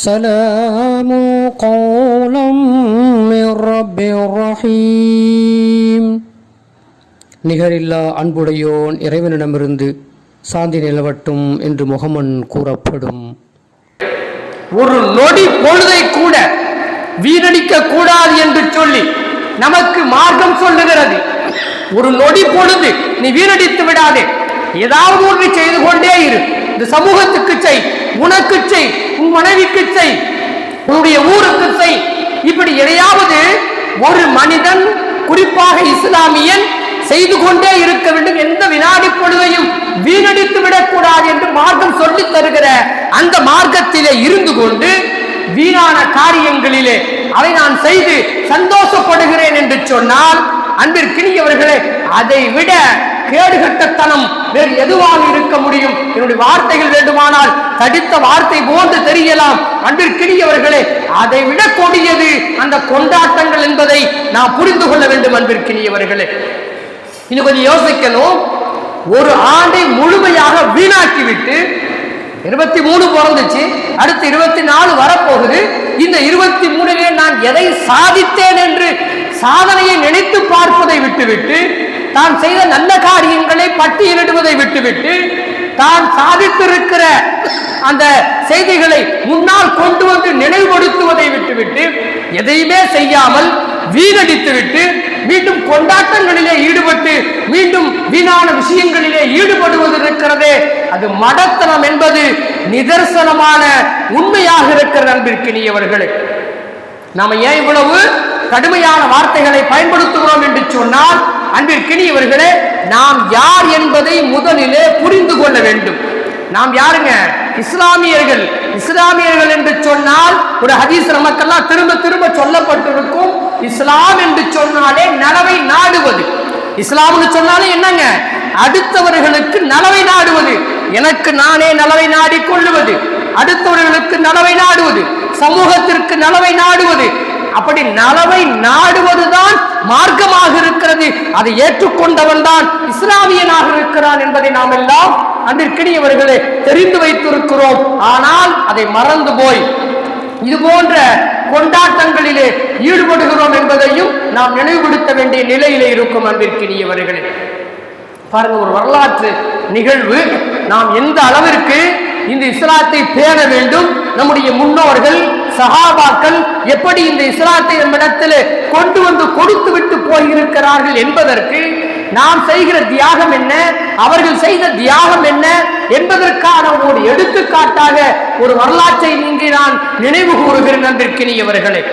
سلام قولا من رب رحيم நிகரில்லா அன்புடையோன் இறைவனிடமிருந்து சாந்தி நிலவட்டும் என்று முகமன் கூறப்படும் ஒரு நொடி பொழுதை கூட வீணடிக்க கூடாது என்று சொல்லி நமக்கு மார்க்கம் சொல்லுகிறது ஒரு நொடி பொழுது நீ வீணடித்து விடாதே ஏதாவது ஒன்று செய்து கொண்டே இரு இந்த சமூகத்துக்கு செய் உனக்கு செய் உன் மனைவிக்கு செய் உன்னுடைய ஊருக்கு செய். இப்படி எதையாவது ஒரு மனிதன் குறிப்பாக இஸ்லாமியன் செய்து கொண்டே இருக்க வேண்டும். எந்த வினாடி பொழுதையும் வீணடித்து விடக்கூடாது என்று மார்க்கம் சொல்லித் தருகிற அந்த மார்க்கத்திலே இருந்து கொண்டு வீணான காரியங்களிலே அதை நான் செய்து சந்தோஷப்படுகிறேன் என்று சொன்னால் அன்பிற்கினியவர்களே அதை விட கேடுகட்டத்தனம். வேறு எதுவாக இருக்க முடியும்? என்னுடைய வார்த்தைகள் வேண்டுமானால் தடித்த வார்த்தை போன்று தெரியலாம். அன்பிற்கினியவர்களே அதை விட கொடியது அந்த கொண்டாட்டங்கள் என்பதை நாம் புரிந்து கொள்ள வேண்டும் அன்பிற்கினியவர்களே. இன்னும் கொஞ்சம் யோசிக்கணும். ஒரு ஆண்டை முழுமையாக வீணாக்கிவிட்டு இருபத்தி மூணு பிறந்துச்சு அடுத்து இருபத்தி நாலு வரப்போகுது. இந்த இருபத்தி மூணிலே நான் எதை சாதித்தேன் என்று சாதனையை நினைத்து பார்ப்பதை விட்டுவிட்டு தான் செய்த நல்ல காரியங்களை பட்டியலிடுவதை விட்டுவிட்டு தான் சாதித்திருக்கிற அந்த செய்திகளை முன்னால் கொண்டு வந்து நினைவுபடுத்துவதை விட்டுவிட்டு எதையுமே செய்யாமல் வீணடித்துவிட்டு மீண்டும் கொண்டாட்டங்களிலே ஈடுபட்டு மீண்டும் வீணான விஷயங்களிலே ஈடுபடுவது இருக்கிறதே. அது மடத்தனம் என்பது நிதர்சனமான உண்மையாக இருக்கிற அன்பிற்கினியவர்களே நாம ஏன் இவ்வளவு கடுமையான வார்த்தைகளை பயன்படுத்துகிறோம் என்று சொன்னால் அன்பிற்கினியவர்களே நாம் யார் என்பதை முதலிலே புரிந்து கொள்ள வேண்டும். நாம் யாருங்க? இஸ்லாமியர்கள். இஸ்லாமியர்கள் என்று சொன்னால் ஒரு ஹதீஸ் நமக்கெல்லாம் திரும்ப திரும்ப சொல்லப்பட்டிருக்கும். இஸ்லாம் என்று சொன்னாலே நலவை நாடுவது. இஸ்லாம்னு சொன்னாலே என்னங்க? அடுத்தவர்களுக்கு நலவை நாடுவது. எனக்கு நானே நலவை நாடிக்கொள்ளுவது அடுத்தவர்களுக்கு நலவை நாடுவது. சமூகத்திற்கு நலவை நாடுவது. அப்படி நலவை நாடுவதுதான் அதை ஏற்றுக்கொண்டவன் தான் இஸ்லாமியனாக இருக்கிறான் என்பதை நாம் எல்லாம் அன்றிற்கினியவர்களே தெரிந்து வைத்திருக்கிறோம். ஆனால் அதை மறந்து போய் இது போன்ற கொண்டாட்டங்களிலே ஈடுபடுகிறோம் என்பதையும் நாம் நினைவுபடுத்த வேண்டிய நிலையிலே இருக்கும் அன்பிற்கினியவர்களே. பாருங்க ஒரு வரலாற்று நிகழ்வு. நாம் எந்த அளவிற்கு இந்த இஸ்லாத்தை பேண வேண்டும் நம்முடைய முன்னோர்கள் சகாபாக்கள் எப்படி இந்த இஸ்லாத்தை நம்மிடத்தில் கொண்டு வந்து கொடுத்து விட்டு போயிருக்கிறார்கள் என்பதற்கு நாம் செய்கிற தியாகம் என்ன அவர்கள் செய்த தியாகம் என்ன என்பதற்கான ஒரு எடுத்துக்காட்டாக ஒரு வரலாற்றை இங்கு நான் நினைவு கூறுகிறேன் நன்றிருக்கிறவர்களே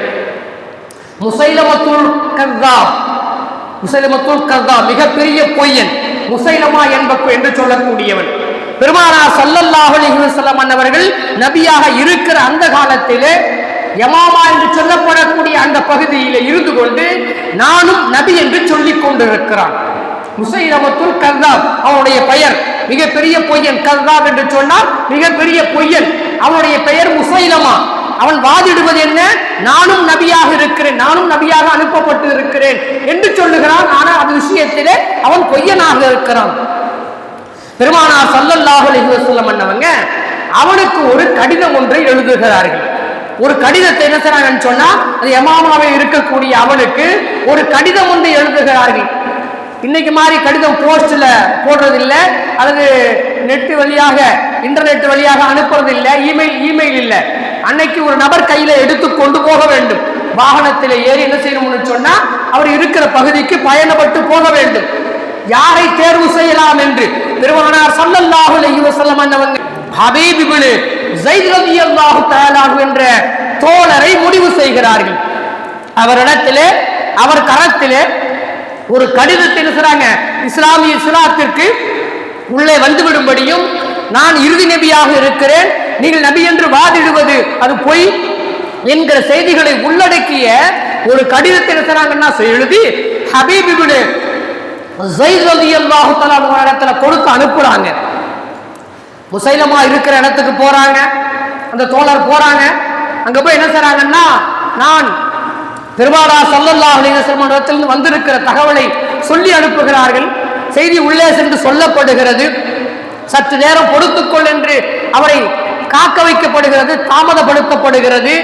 முசைலமத்துல் கர்தா முசைலமத்துல் கர்தா மிகப்பெரிய பொய்யன் முசைலமா என்ப என்று சொல்லக்கூடியவன். பெருமானா சல்லல்லாஹு அலைஹி அன்னவர்கள் நபியாக இருக்கிற அந்த காலத்திலே யமாமா என்று சொல்லப்படக்கூடிய அந்த பகுதியில் இருந்து கொண்டு நானும் நபி என்று சொல்லிக் கொண்டிருக்கிறான். முசைரமத்துல் கர்தாப் அவனுடைய பெயர் மிகப்பெரிய பொய்யன். கர்தாப் என்று சொன்னால் மிகப்பெரிய பொய்யன். அவனுடைய பெயர் முசைலமா. அவன் வாதிடுவது என்ன? நானும் நபியாக இருக்கிறேன். நானும் நபியாக அனுப்பப்பட்டு இருக்கிறேன் என்று சொல்லுகிறான். ஆனால் அது விஷயத்திலே அவன் பொய்யனாக இருக்கிறான். பெருமானார் சல்லல்லாஹு அலைஹி வஸல்லம் அண்ணவங்க அவனுக்கு ஒரு கடிதம் ஒன்றை எழுதுகிறார்கள். ஒரு கடிதத்தை என்ன செய்றாங்கன்னு சொன்னா அது எமாமாவே இருக்கக்கூடிய அவனுக்கு ஒரு கடிதம் ஒன்றை எழுதுகிறார்கள். இன்னைக்கு மாதிரி கடிதம் போஸ்ட்ல போடுறது இல்ல அல்லது நெட் வழியாக இன்டர்நெட் வழியாக அனுப்புறது இல்ல இமெயில் இமெயில் இல்ல. அன்னைக்கு ஒரு நபர் கையில எடுத்து கொண்டு போக வேண்டும். வாகனத்தில் ஏறி என்ன செய்யணும்னு சொன்னா அவர் இருக்கிற பகுதிக்கு பயணப்பட்டு போக வேண்டும். யாரை தேர்வு செய்யலாம் என்று பெருமானார் சல்லல்லாஹு அலைஹி வஸல்லம் அன்னவங்க ஹபீப் இப்னு ஸைத் ரலியல்லாஹு தஆலா என்ற தோழரை முடிவு செய்கிறார்கள். அவரிடத்திலே அவர் கரத்திலே ஒரு கடிதத்தை எழுதுறாங்க. இஸ்லாமிய இஸ்லாத்திற்கு உள்ளே வந்துவிடும்படியும் நான் இறுதி நபியாக இருக்கிறேன். நீங்கள் நபி என்று வாதிடுவது அது பொய் என்கிற செய்திகளை உள்ளடக்கிய ஒரு கடிதத்தை எழுதுறாங்கன்னா எழுதி ஹபீப் இப்னு ஸைத் ரலியல்லாஹு தஆலா இடத்துல கொடுத்து அனுப்புறாங்க. முசைலமா இருக்கிற இடத்துக்கு போறாங்க. அந்த தோழர் போறாங்க. அங்க போய் என்ன செய்றாங்கன்னா நான் பெருமாளா சொல்லல்லா அலைஹி வந்திருக்கிற தகவலை சொல்லி அனுப்புகிறார்கள். செய்தி உள்ளே சென்று சொல்லப்படுகிறது. சற்று நேரம் பொறுத்துக்கொள் என்று அவரை காக்க வைக்கப்படுகிறது தாமதப்படுத்தப்படுகிறது.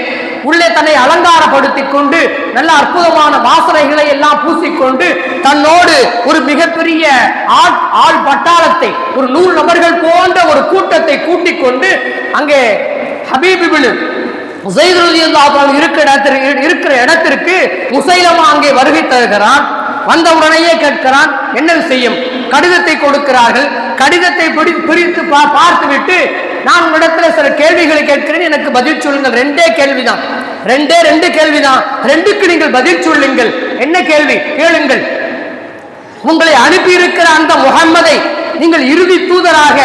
உள்ளே தன்னை அலங்காரப்படுத்திக் கொண்டு நல்ல அற்புதமான வாசனைகளை எல்லாம் பூசிக்கொண்டு தன்னோடு ஒரு மிகப்பெரிய ஆள் ஆள் பட்டாளத்தை ஒரு நூறு நபர்கள் போன்ற ஒரு கூட்டத்தை கூட்டிக் கொண்டு அங்கே ஹபீபிபின் இருக்கிற இடத்திற்கு இருக்கிற இடத்திற்கு முசைலமா அங்கே வருகை தருகிறான். வந்தவுடனேயே கேட்கிறான் என்ன விஷயம்? கடிதத்தை கொடுக்கிறார்கள். கடிதத்தை பிடி பிரித்து பா பார்த்துவிட்டு நான் உங்களிடத்துல சில கேள்விகளை கேட்கிறேன். எனக்கு பதில் சொல்லுங்கள். ரெண்டே கேள்விதான். ரெண்டே ரெண்டு கேள்விதான். ரெண்டுக்கு நீங்கள் பதில் சொல்லுங்கள். என்ன கேள்வி? கேளுங்கள். உங்களை அனுப்பியிருக்கிற அந்த முகம்மதை நீங்கள் இறுதி தூதராக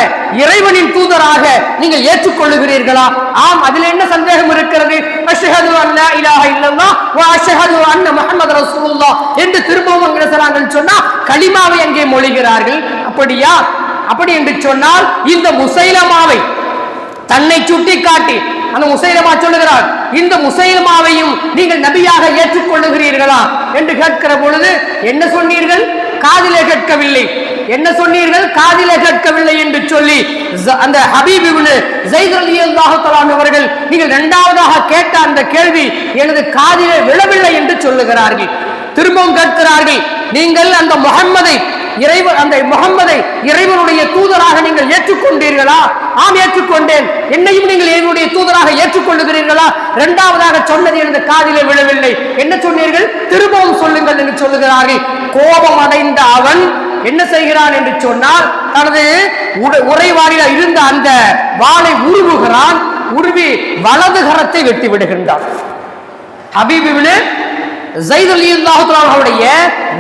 இறைவனின் தூதராக நீங்கள் ஏற்றுக்கொள்ளுகிறீர்களா? ஆம் அதில் என்ன சந்தேகம் இருக்கிறது? அஷ்ஹது அல்லா இலாஹ இல்லல்லா வ அஷ்ஹது அன்ன முஹம்மது ரசூலுல்லாஹ் என்று திரும்பவும் அங்கே சொன்னா களிமாவை அங்கே மொழிகிறார்கள். அப்படியா? அப்படி என்று சொன்னால் இந்த முசைலமாவை தன்னை சுட்டி காட்டி அந்த முசைலமா சொல்லுகிறார் இந்த முசைலமாவையும் நீங்கள் நபியாக ஏற்றுக்கொள்ளுகிறீர்களா? என்று கேட்கிற பொழுது என்ன சொன்னீர்கள்? காதிலே கேட்கவில்லை. என்ன சொன்னீர்கள்? காதிலே கேட்கவில்லை என்று சொல்லி அந்த ஹபீப் இப்னு ஸைத் ரலியல்லாஹு தஆலா அவர்கள் நீங்கள் இரண்டாவதாக கேட்ட அந்த கேள்வி எனது காதிலே விழவில்லை என்று சொல்லுகிறார்கள். திரும்பவும் கேட்கிறார்கள் நீங்கள் அந்த முகம்மதை இறைவன் அந்த முகம்மதை இறைவனுடைய தூதராக நீங்கள் ஏற்றுக்கொண்டீர்களா? ஆம் ஏற்றுக்கொண்டேன். என்னையும் நீங்கள் இறைவனுடைய தூதராக ஏற்றுக்கொள்ளுகிறீர்களா? இரண்டாவதாக சொன்னது எனது காதிலே விழவில்லை. என்ன சொன்னீர்கள்? திரும்பவும் சொல்லுங்கள் என்று சொல்லுகிறார்கள். கோபம் அடைந்த அவன் என்ன செய்கிறான் என்று சொன்னால் தனது உரைவாரில இருந்த அந்த வாளை உருவுகிறான். உருவி வலது கரத்தை வெட்டி விடுகின்றான். ஹபீபிபின் அவருடைய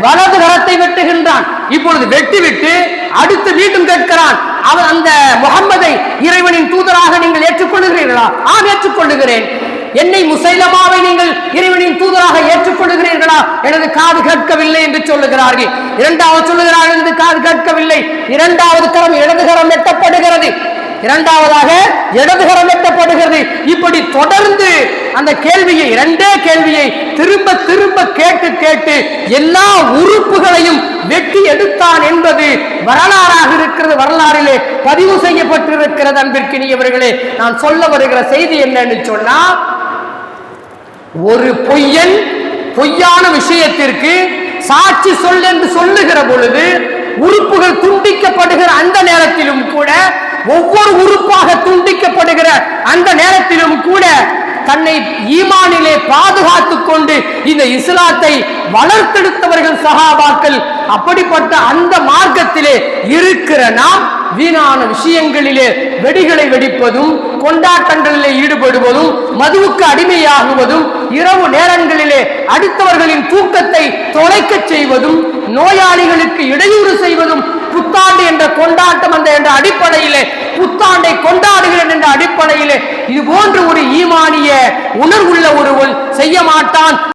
வலது கரத்தை வெட்டுகின்றான். இப்பொழுது வெட்டிவிட்டு அடுத்து மீண்டும் கேட்கிறான். அவன் அந்த முகம்மதை இறைவனின் தூதராக நீங்கள் ஏற்றுக்கொள்ளுகிறீர்களா? ஆம் ஏற்றுக்கொள்ளுகிறேன். என்னை முசைலமாவை நீங்கள் இறைவனின் தூதராக ஏற்றுக்கொள்ளுகிறீர்களா? எனது காது கேட்கவில்லை என்று சொல்லுகிறார்கள். இரண்டாவது சொல்லுகிறார்கள் எனது காது கேட்கவில்லை. இரண்டாவது கரம் இடது கரம் வெட்டப்படுகிறது. இரண்டாவதாக இடதுகரம் வெட்டப்படுகிறது இப்படி தொடர்ந்து அந்த கேள்வியை இரண்டே கேள்வியை திரும்ப திரும்ப கேட்டு கேட்டு எல்லா உறுப்புகளையும் வெட்டி எடுத்தான் என்பது வரலாறாக இருக்கிறது. வரலாறிலே பதிவு செய்யப்பட்டிருக்கிறது அன்பிற்கினியவர்களே. நான் சொல்ல வருகிற செய்தி என்னன்னு சொன்னா ஒரு பொய்யன் பொய்யான விஷயத்திற்கு சாட்சி சொல் என்று சொல்லுகிற பொழுது உறுப்புகள் துண்டிக்கப்படுகிற அந்த நேரத்திலும் கூட ஒவ்வொரு உறுப்பாக துண்டிக்கப்படுகிற அந்த நேரத்திலும் கூட தன்னை ஈமானிலே பாதுகாத்துக் கொண்டு இந்த இஸ்லாத்தை வளர்த்தெடுத்தவர்கள் சகாபாக்கள் அப்படிப்பட்ட அந்த மார்க்கத்திலே இருக்கிற நாம் வீணான விஷயங்களிலே வெடிகளை வெடிப்பதும் கொண்டாட்டங்களிலே ஈடுபடுவதும் மதுவுக்கு அடிமையாகுவதும் இரவு நேரங்களிலே அடுத்தவர்களின் தூக்கத்தை தொலைக்கச் செய்வதும் நோயாளிகளுக்கு இடையூறு செய்வதும் புத்தாண்டு என்ற கொண்டாட்டம் அந்த என்ற அடிப்படையிலே புத்தாண்டை கொண்டாடுகிறேன் என்ற அடிப்படையிலே இது போன்ற ஒரு ஈமானிய உணர்வுள்ள ஒருவன் செய்ய மாட்டான்.